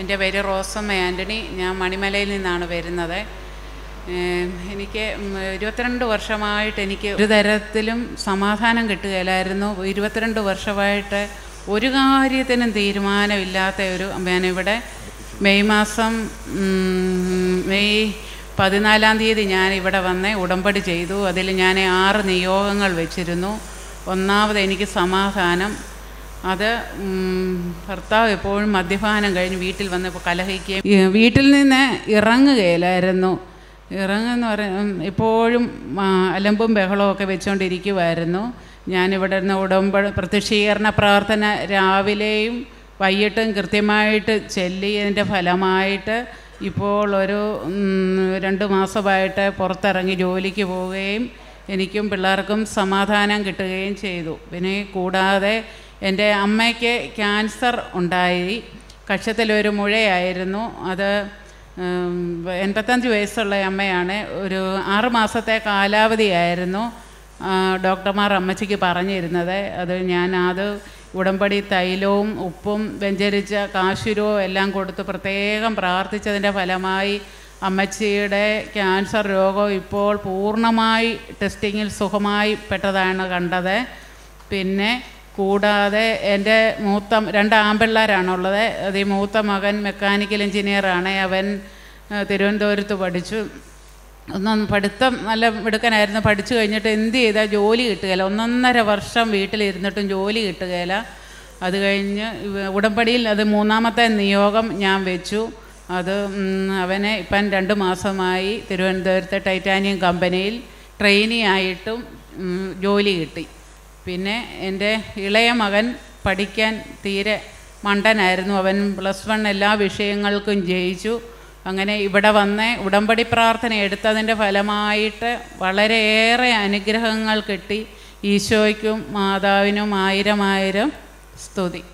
എന്റെ പേര് റോസമ്മ ആന്റണി. ഞാൻ മണിമലയിൽ നിന്നാണ് വരുന്നത്. എനിക്ക് ഇരുപത്തിരണ്ട് വർഷമായിട്ട് എനിക്ക് ഒരു തരത്തിലും സമാധാനം കിട്ടുകയില്ലായിരുന്നു. ഇരുപത്തിരണ്ട് വർഷമായിട്ട് ഒരു കാര്യത്തിനും തീരുമാനമില്ലാത്ത ഒരു ഞാനിവിടെ മെയ് മാസം മെയ് പതിനാലാം തീയതി ഞാൻ ഇവിടെ വന്ന് ഉടമ്പടി ചെയ്തു. അതിൽ ഞാൻ ആറ് നിയോഗങ്ങൾ വെച്ചിരുന്നു. ഒന്നാമത് എനിക്ക് സമാധാനം അത് ഭർത്താവ് എപ്പോഴും മദ്യപാനം കഴിഞ്ഞ് വീട്ടിൽ വന്നപ്പോൾ കലഹിക്കുകയും വീട്ടിൽ നിന്ന് ഇറങ്ങുകയില്ലായിരുന്നു. ഇറങ്ങുന്ന പറയാൻ എപ്പോഴും അലമ്പും ബഹളവും ഒക്കെ വെച്ചുകൊണ്ടിരിക്കുമായിരുന്നു ഞാനിവിടെ നിന്ന് ഉടമ്പ പ്രത്യക്ഷീകരണ പ്രാർത്ഥന രാവിലെയും വൈകിട്ടും കൃത്യമായിട്ട് ചെല്ലിയതിന്റെ ഫലമായിട്ട് ഇപ്പോൾ ഒരു രണ്ട് മാസമായിട്ട് പുറത്തിറങ്ങി ജോലിക്ക് പോവുകയും എനിക്കും പിള്ളേർക്കും സമാധാനം കിട്ടുകയും ചെയ്തു. പിന്നെ കൂടാതെ എന്റെ അമ്മയ്ക്ക് ക്യാൻസർ ഉണ്ടായി. കക്ഷത്തിലൊരു മുഴയായിരുന്നു. അത് എൺപത്തഞ്ച് വയസ്സുള്ള അമ്മയാണ്. ഒരു ആറ് മാസത്തെ കാലാവധിയായിരുന്നു ഡോക്ടർമാർ അമ്മച്ചിക്ക് പറഞ്ഞിരുന്നത്. അത് ഞാൻ അത് ഉടമ്പടി തൈലവും ഉപ്പും വ്യഞ്ചരിച്ച കാശുരവും എല്ലാം കൊടുത്ത് പ്രത്യേകം പ്രാർത്ഥിച്ചതിന്റെ ഫലമായി അമ്മച്ചിയുടെ ക്യാൻസർ രോഗം ഇപ്പോൾ പൂർണമായി ടെസ്റ്റിങ്ങിൽ സുഖമായി പെട്ടതാണ് കണ്ടത്. പിന്നെ കൂടാതെ എന്റെ മൂത്ത രണ്ട് ആൺപിള്ളേരാണുള്ളത് അത് ഈ മൂത്ത മകൻ മെക്കാനിക്കൽ എഞ്ചിനീയറാണ്. അവൻ തിരുവനന്തപുരത്ത് പഠിച്ചു. ഒന്നും പഠിത്തം നല്ല മിടുക്കനായിരുന്നു. പഠിച്ചു കഴിഞ്ഞിട്ട് എന്ത് ചെയ്താൽ ജോലി കിട്ടുകയില്ല. ഒന്നൊന്നര വർഷം വീട്ടിലിരുന്നിട്ടും ജോലി കിട്ടുകയില്ല. അത് കഴിഞ്ഞ് ഉടമ്പടിയിൽ അത് മൂന്നാമത്തെ നിയോഗം ഞാൻ വെച്ചു. അത് അവനെ ഇപ്പം രണ്ട് മാസമായി തിരുവനന്തപുരത്തെ ടൈറ്റാനിയം കമ്പനിയിൽ ട്രെയിനി ആയിട്ടും ജോലി കിട്ടി. പിന്നെ എന്റെ ഇളയ മകൻ പഠിക്കാൻ തീരെ മണ്ടനായിരുന്നു. അവൻ പ്ലസ് വൺ എല്ലാ വിഷയങ്ങൾക്കും ജയിച്ചു. അങ്ങനെ ഇവിടെ വന്ന് ഉടമ്പടി പ്രാർത്ഥന എടുത്തതിന്റെ ഫലമായിട്ട് വളരെയേറെ അനുഗ്രഹങ്ങൾ കിട്ടി. ഈശോയ്ക്കും മാതാവിനും ആയിരം ആയിരം സ്തുതി.